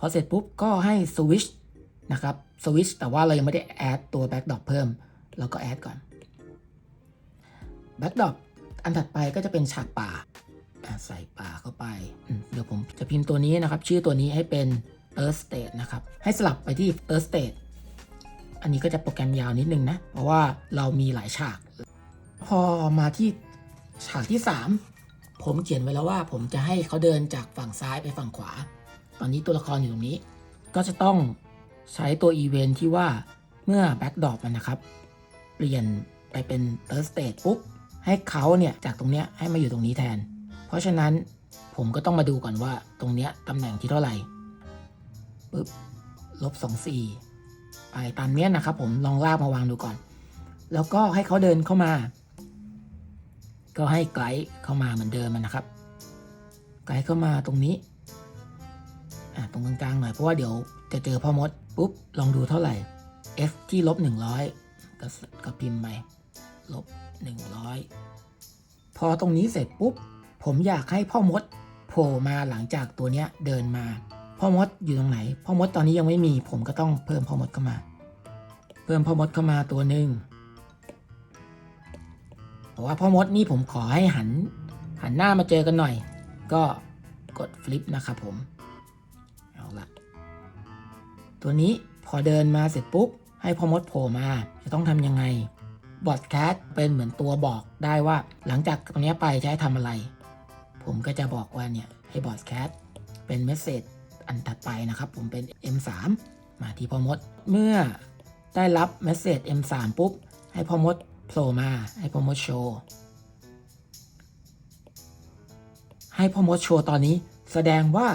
พอเสร็จปุ๊บก็ให้สวิชนะครับสวิชแต่ว่าเรายังไม่ได้แอดตัวแบ็กดอปเพิ่มเราก็แอดก่อนแบ็กดอปอันถัดไปก็จะเป็นฉากป่าใส่ป่าเข้าไป เดี๋ยวผมจะพิมพ์ตัวนี้นะครับ ชื่อตัวนี้ให้เป็น Third State นะครับ ให้สลับไปที่ Third State อันนี้ก็จะโปรแกรมยาวนิดนึงนะ เพราะว่าเรามีหลายฉาก พอมาที่ฉากที่ 3 ผมเขียนไว้แล้วว่าผมจะให้เขาเดินจากฝั่งซ้ายไปฝั่งขวา ตอนนี้ตัวละครอยู่ตรงนี้ ก็จะต้องใช้ตัวอีเวนท์ที่ว่าเมื่อแบ็กดอปมันนะครับ เปลี่ยนไปเป็น Third State ปุ๊บ ให้เขาเนี่ย จากตรงเนี้ยให้มาอยู่ตรงนี้แทน เพราะฉะนั้นผมก็ต้องมาดูก่อนว่าตรงเนี้ยตำแหน่งที่เท่าไหร่ปึ๊บลบสองสี่ไปตามเนี้ยนะครับผมลองลากมาวางดูก่อน แล้วก็ให้เขาเดินเข้ามา ก็ให้ไกด์เข้ามาเหมือนเดิมนะครับ ไกด์เข้ามาตรงนี้ ตรงกลางๆหน่อยเพราะว่าเดี๋ยวจะเจอพ่อมดปุ๊บลองดูเท่าไหร่ f ที่ลบ100ก็ก็พิมพ์ไปลบ100 พอตรงนี้เสร็จปุ๊บ ผมอยากให้พ่อมดโผล่มาหลังจากตัวเนี้ยเดินมาพ่อมดอยู่ตรงไหนพ่อมดตอนนี้ยังไม่มี ผมก็ต้องเพิ่มพ่อมดเข้ามา เพิ่มพ่อมดเข้ามาตัวหนึ่งแต่ว่าพ่อมดนี่ผมขอให้หัน หันหน้ามาเจอกันหน่อย ก็กดฟลิปนะครับผม ตัวนี้พอเดินมาเสร็จปุ๊บ ให้พอมดโผล่มา จะต้องทำยังไงบอดแคสเป็นเหมือนตัวบอกได้ว่าหลังจากตรงนี้ไปจะให้ทำอะไร ผมก็จะบอกว่าเนี่ยให้บอดแคสเป็นเมสเซจอันถัดไปนะครับ ผมเป็น M3 มาที่พอมด เมื่อได้รับเมสเซจ M3 ปุ๊บ ให้พอมดโผล่มา ให้พอมดโชว์ให้พอมดโชว์ตอนนี้ แสดงว่า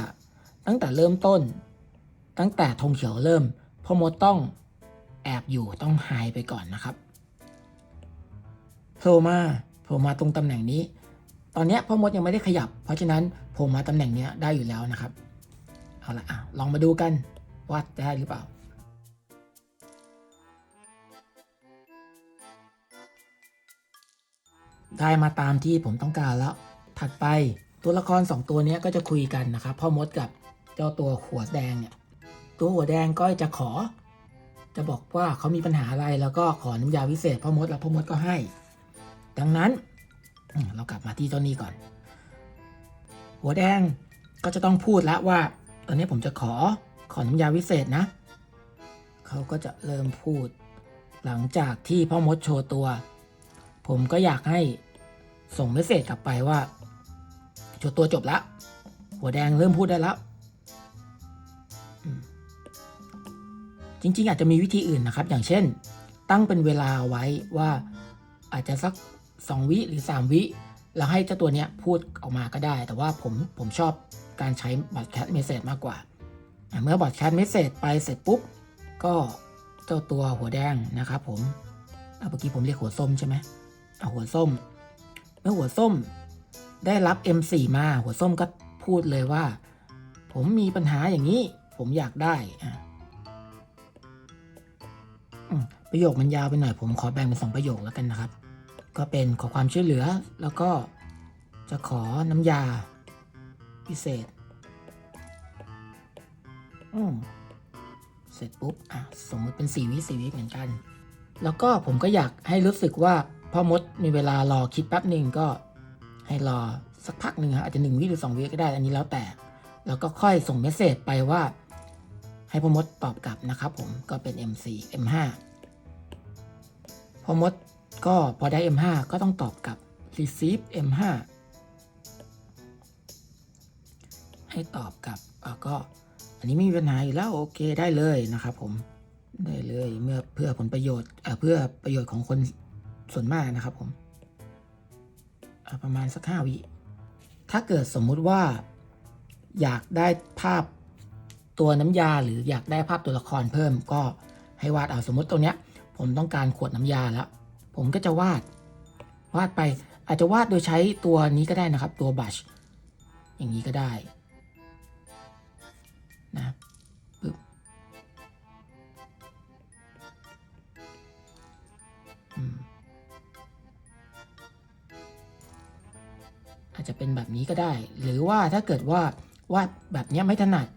ตั้งแต่เริ่มต้น ตั้งแต่ธงเขียวเริ่มพ่อมดต้องแอบอยู่ต้องหายไปก่อนนะครับโผล่มาโผล่มาตรงตำแหน่งนี้ ตอนนี้พ่อมดยังไม่ได้ขยับ เพราะฉะนั้นโผล่มาตำแหน่งนี้ได้อยู่แล้วนะครับ เอาละอะลองมาดูกันว่าได้หรือเปล่าได้มาตามที่ผมต้องการแล้ว ถัดไปตัวละคร 2 ตัวนี้ก็จะคุยกันนะครับ พ่อมดกับเจ้าตัวหัวแดงเนี่ย ตัวหัวแดงก็จะขอ จะบอกว่าเขามีปัญหาอะไรแล้วก็ขอน้ำยาวิเศษพ่อมดแล้วพ่อมดก็ให้ ดังนั้นเรากลับมาที่เจ้านี้ก่อน หัวแดงก็จะต้องพูดแล้วว่า ตอนนี้ผมจะขอขอน้ำยาวิเศษนะ เขาก็จะเริ่มพูด หลังจากที่พ่อมดโชว์ตัว ผมก็อยากให้ส่งเมสเซจกลับไปว่าโชว์ตัวจบแล้วหัวแดงเริ่มพูดได้แล้ว จริง ๆ อาจจะมีวิธีอื่นนะครับ อย่างเช่น ตั้งเป็นเวลาไว้ว่าอาจจะสัก 2 วิหรือ 3 วิแล้วให้เจ้าตัวเนี้ยพูดออกมาก็ได้ แต่ว่าผมผมชอบการใช้บอทแคสเมสเซจมากกว่า เมื่อบอทแคสเมสเซจไปเสร็จปุ๊บ ก็เจ้าตัวหัวแดงนะครับผมอะเมื่อกี้ผมเรียกหัวส้มใช่ไหมเอาหัวส้ม เมื่อหัวส้มได้รับ M4 มาหัวส้มก็พูดเลยว่า ผมมีปัญหาอย่างนี้ ผมอยากได้ ประโยคมันยาวไปหน่อยผมขอแบ่งเป็นสองประโยคแล้วกันนะครับ ก็เป็นขอความช่วยเหลือ แล้วก็จะขอน้ำยาพิเศษอืมเสร็จปุ๊บอะสมมติเป็นสี่วิสี่วิเหมือนกัน แล้วก็ผมก็อยากให้รู้สึกว่าพ่อมดมีเวลารอคิดแป๊บหนึ่งก็ให้รอสักพักหนึ่งฮะอาจจะหนึ่งวิหรือสองวิก็ได้อันนี้แล้วแต่ แล้วก็ค่อยส่งเมสเซจไปว่า ให้พ่อมดตอบกลับนะครับผมก็เป็น M4 M5 พอมดก็พอได้ M5 ก็ต้องตอบกลับ receive M5 ให้ตอบกลับก็อันนี้ไม่มีปัญหาอยู่แล้วโอเคได้เลยนะครับผมได้เลยเมื่อเพื่อผลประโยชน์เพื่อประโยชน์ของคนส่วนมากนะครับผมประมาณสักห้าวิถ้าเกิดสมมุติว่าอยากได้ภาพตัวน้ำยาหรืออยากได้ภาพตัวละครเพิ่มก็ให้วาดเอาสมมติตรงเนี้ย ผมต้องการขวดน้ำยาแล้วผมก็จะวาด วาดไปอาจจะวาดโดยใช้ตัวนี้ก็ได้นะครับ ตัวบัชอย่างนี้ก็ได้นะปึ๊บอาจจะเป็นแบบนี้ก็ได้ หรือว่าถ้าเกิดว่าวาดแบบเนี้ยไม่ถนัด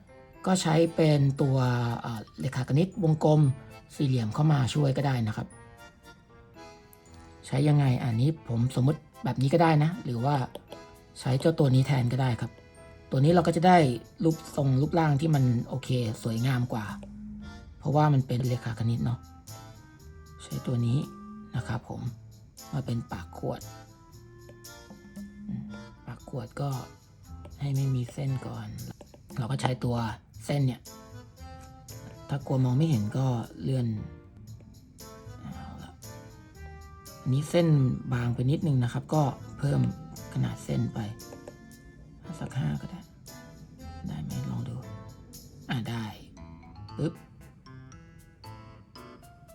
ก็ใช้เป็นตัวเลขาคณิตวงกลม สี่เหลี่ยมเข้ามาช่วยก็ได้นะครับ ใช้ยังไงอันนี้ผมสมมติแบบนี้ก็ได้นะ หรือว่าใช้เจ้าตัวนี้แทนก็ได้ครับ ตัวนี้เราก็จะได้รูปทรงรูปร่างที่มันโอเคสวยงามกว่า เพราะว่ามันเป็นเลขาคณิตเนาะใช้ตัวนี้นะครับผมมาเป็นปากขวด ปากขวดก็ให้ไม่มีเส้นก่อน เราก็ใช้ตัวเส้นเนี่ย ถ้ากลัวมองไม่เห็นก็เลื่อนอันนี้เส้นบางไปนิดนึงนะครับ ก็เพิ่มขนาดเส้นไปสักห้าก็ได้ ได้ไหมลองดู อ่าได้ปึ๊บ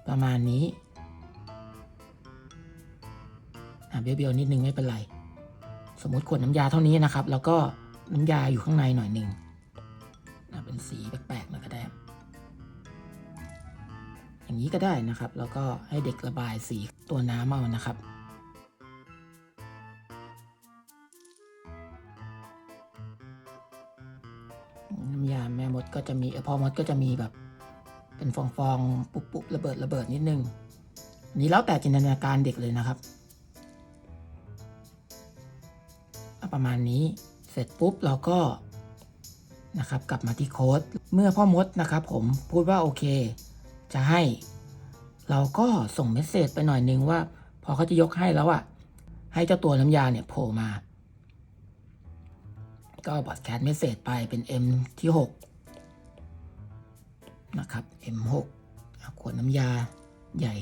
ประมาณนี้อ่าเบี้ยวๆนิดนึงไม่เป็นไร สมมติขวดน้ำยาเท่านี้นะครับ แล้วก็น้ำยาอยู่ข้างในหน่อยหนึ่งเป็นสีแปลก อย่างนี้ก็ได้นะครับ แล้วก็ให้เด็กระบายสีตัวน้ำเอานะครับน้ำยาแม่มดก็จะมีเออพอมดก็จะมีแบบ เป็นฟองๆปุ๊บๆระเบิดระเบิดนิดนึงนี้แล้วแต่จินตนาการเด็กเลยนะครับอะประมาณนี้เสร็จปุ๊บเราก็นะครับกลับมาที่โค้ดเมื่อพ่อมดนะครับ ผมพูดว่าโอเค จะให้ เราก็ส่งเมสเซจไปหน่อยนึงว่า พอเขาจะยกให้แล้วอะให้เจ้าตัวน้ำยาเนี่ยโผล่มา ก็บอดแคสเมสเซจไปเป็น M ที่ 6 นะครับ M6 ขวดน้ำยาใหญ่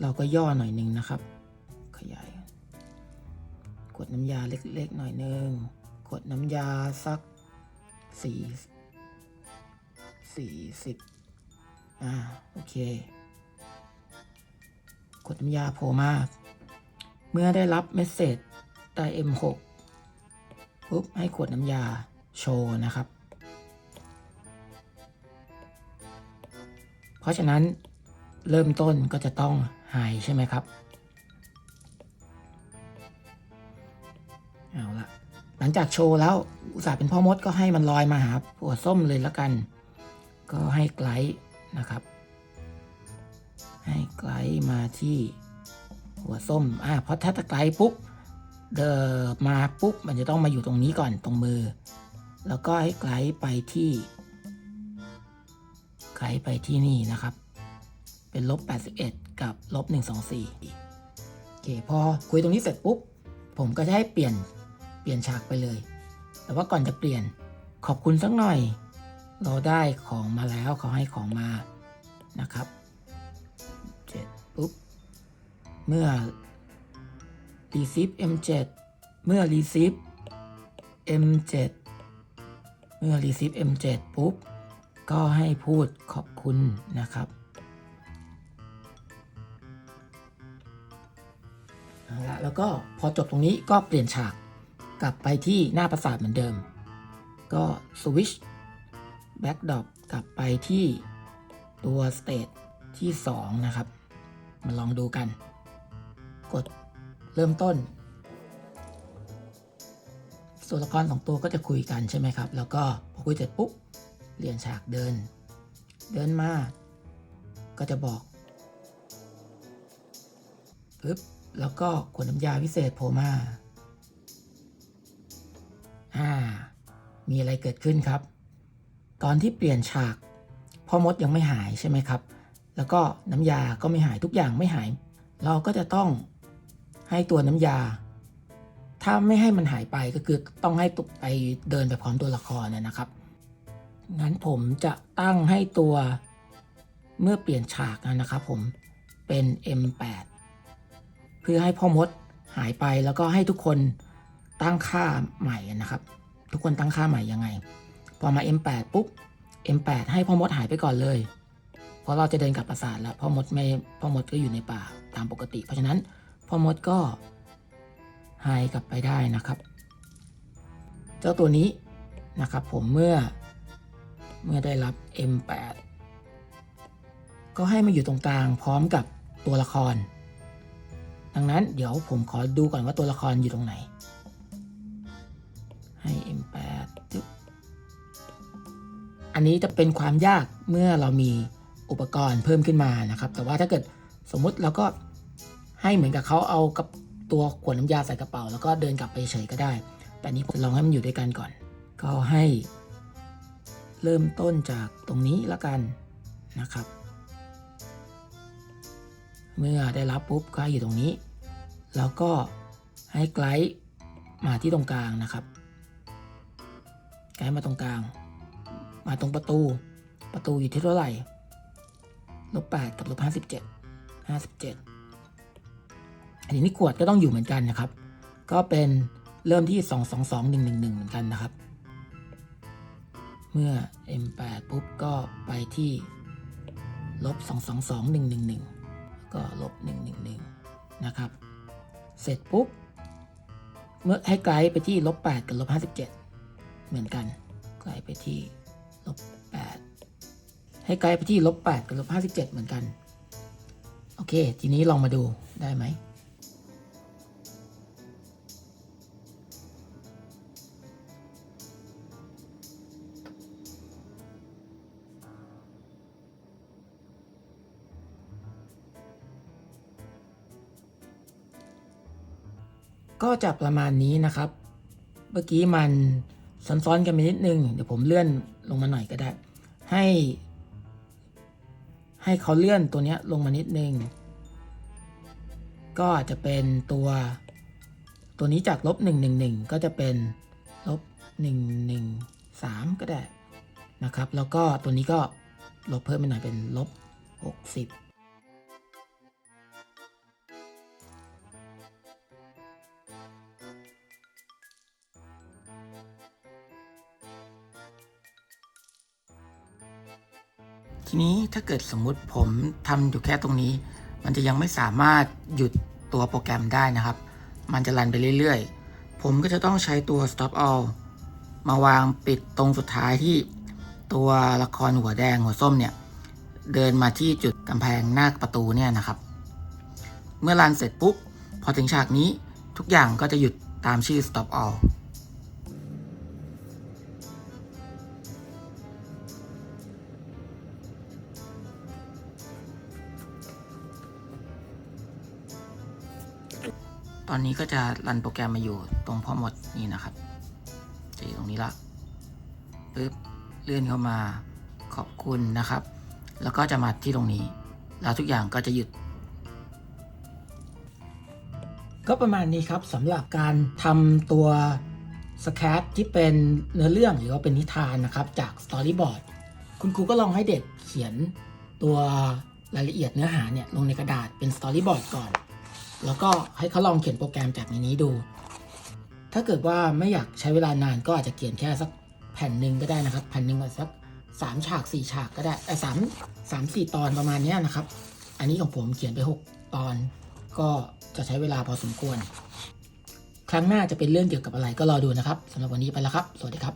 เราก็ย่อหน่อยนึงนะครับ ขยายขวดน้ำยาเล็กๆหน่อยนึงขวดน้ำยาสักสี่สี่สิบ อ่า โอเคขวดน้ำยาโผล่มาเมื่อได้รับเมสเซจได้ M6 ปุ๊บ ให้ขวดน้ำยาโชว์นะครับ เพราะฉะนั้นเริ่มต้นก็จะต้องหายใช่ไหมครับ เอาละหลังจากโชว์แล้วอุตส่าห์เป็นพ่อมดก็ให้มันลอยมาหาหัวส้มเลยแล้วกัน ก็ให้ไกด นะครับ ให้ไกด์มาที่หัวส้มอ่าเพราะถ้าตะไกด์ปุ๊บเดินมาปุ๊บมันจะต้องมาอยู่ตรงนี้ก่อนตรงมือ แล้วก็ให้ไกด์ไปที่ไกด์ไปที่นี่นะครับ เป็นลบ 81 กับลบ 124โอเคพอคุยตรงนี้เสร็จปุ๊บผมก็จะให้เปลี่ยนเปลี่ยนฉากไปเลย แต่ว่าก่อนจะเปลี่ยนขอบคุณสักหน่อย เราได้ของมาแล้วเขาให้ของมานะครับเจ็ดปุ๊บ เมื่อ receive m7 เมื่อ receive m7 เมื่อ receive m7 ปุ๊บ ก็ให้พูดขอบคุณนะครับเอาละแล้วก็พอจบตรงนี้ก็เปลี่ยนฉากกลับไปที่หน้าปราสาทเหมือนเดิม ก็สวิช แบ็กดอปกลับไปที่ตัวสเตทที่ 2 นะครับ มาลองดูกัน กดเริ่มต้น ตัวละครสองตัวก็จะคุยกันใช่ไหมครับ แล้วก็พอคุยเสร็จปุ๊บเปลี่ยนฉากเดิน เดินมา ก็จะบอกปึ๊บแล้วก็ขวดน้ำยาพิเศษโผล่มาอ่ามีอะไรเกิดขึ้นครับ ตอนที่เปลี่ยนฉากพ่อมดยังไม่หายใช่ไหมครับ แล้วก็น้ำยาก็ไม่หายทุกอย่างไม่หาย เราก็จะต้องให้ตัวน้ำยา ถ้าไม่ให้มันหายไปก็คือต้องให้ตุกไปเดินไปพร้อมตัวละครนะนะครับงั้นผมจะตั้งให้ตัวเมื่อเปลี่ยนฉากนะครับผมเป็น M8 เพื่อให้พ่อมดหายไปแล้วก็ให้ทุกคนตั้งค่าใหม่นะครับ ทุกคนตั้งค่าใหม่ยังไง พอมา M8 ปุ๊บ M8 ให้พ่อมดหายไปก่อนเลย เพราะเราจะเดินกลับปราสาทแล้วพ่อมดไม่พ่อมดก็อยู่ในป่าตามปกติ เพราะฉะนั้นพ่อมดก็หายกลับไปได้นะครับ เจ้าตัวนี้นะครับผมเมื่อเมื่อได้รับ M8 ก็ให้มาอยู่ตรงกลางพร้อมกับตัวละคร ดังนั้นเดี๋ยวผมขอดูก่อนว่าตัวละครอยู่ตรงไหน นนนี้จะเป็นความยากเมื่อเรามีอุปกรณ์เพิ่มขึ้นมานะครับ แต่ว่าถ้าเกิดสมมุติเราก็ให้เหมือนกับเขาเอากับตัวขวดน้ำยาใส่กระเป๋า แล้วก็เดินกลับไปเฉยก็ได้ แต่นี้ผมลองให้มันอยู่ด้วยกันก่อน ก็ให้เริ่มต้นจากตรงนี้ละกันนะครับ เมื่อได้รับปุ๊บก็อยู่ตรงนี้ แล้วก็ให้ไกด์มาที่ตรงกลางนะครับ ไกด์มาตรงกลาง มาตรงประตู ประตูอยู่ที่เท่าไหร่ลบแปดกับลบห้าสิบเจ็ดห้าสิบเจ็ดอันนี้นี่ขวดก็ต้องอยู่เหมือนกันนะครับ ก็เป็นเริ่มที่สองสองสองหนึ่งหนึ่งหนึ่งเหมือนกันนะครับ เมื่อ m8 ปุ๊บก็ไปที่ลบ2 2 2 1 1 1ก็ลบ1 1 1นะครับ เสร็จปุ๊บ เมื่อให้ไกด์ไปที่ลบ8กับลบ57เหมือนกันไกด์ไปที่ ลบ8ให้ไกด์ไปที่ลบ8กับลบ57เหมือนกัน โอเค ทีนี้ลองมาดูได้ไหมก็จะประมาณนี้นะครับ เมื่อกี้มัน ซ้อนๆกันไปนิดนึง เดี๋ยวผมเลื่อนลงมาหน่อยก็ได้ ให้ ให้เขาเลื่อนตัวนี้ลงมานิดนึง ก็จจะเป็นตัว ตัวนี้จากลบ111 ก็จะเป็นลบ113 ก็ได้นะครับ แล้วก็ตัวนี้ก็ลบเพิ่มไปหน่อยเป็นลบ60 ทีนี้ถ้าเกิดสมมุติผมทำอยู่แค่ตรงนี้ มันจะยังไม่สามารถหยุดตัวโปรแกรมได้นะครับ มันจะรันไปเรื่อยๆ ผมก็จะต้องใช้ตัว stop all มาวางปิดตรงสุดท้ายที่ตัวละครหัวแดงหัวส้มเนี่ยเดินมาที่จุดกำแพงหน้าประตูเนี่ยนะครับ เมื่อรันเสร็จปุ๊บ พอถึงฉากนี้ทุกอย่างก็จะหยุดตามชื่อ stop all อนนี้ก็จะรันโปรแกรมมาอยู่ตรงพอหมดนี่นะครับจะอยู่ตรงนี้ละปึ๊บเลื่อนเข้ามาขอบคุณนะครับ แล้วก็จะมาที่ตรงนี้ แล้วทุกอย่างก็จะหยุด ก็ประมาณนี้ครับสำหรับการทำตัวสแครปที่เป็นเนื้อเรื่องหรือว่าเป็นนิทานนะครับ จากสตอรี่บอร์ดคุณครูก็ลองให้เด็กเขียนตัวรายละเอียดเนื้อหาเนี่ยลงในกระดาษเป็นสตอรี่บอร์ดก่อน แล้วก็ให้เขาลองเขียนโปรแกรมจากในนี้ดู ถ้าเกิดว่าไม่อยากใช้เวลานานก็อาจจะเขียนแค่สักแผ่นหนึ่งก็ได้นะครับ แผ่นหนึ่งอาจจะสักสามฉากสี่ฉากก็ได้ไอ้สามสามสี่ตอนประมาณนี้นะครับ อันนี้ของผมเขียนไปหกตอน ก็จะใช้เวลาพอสมควร ครั้งหน้าจะเป็นเรื่องเกี่ยวกับอะไรก็รอดูนะครับสำหรับวันนี้ไปแล้วครับ สวัสดีครับ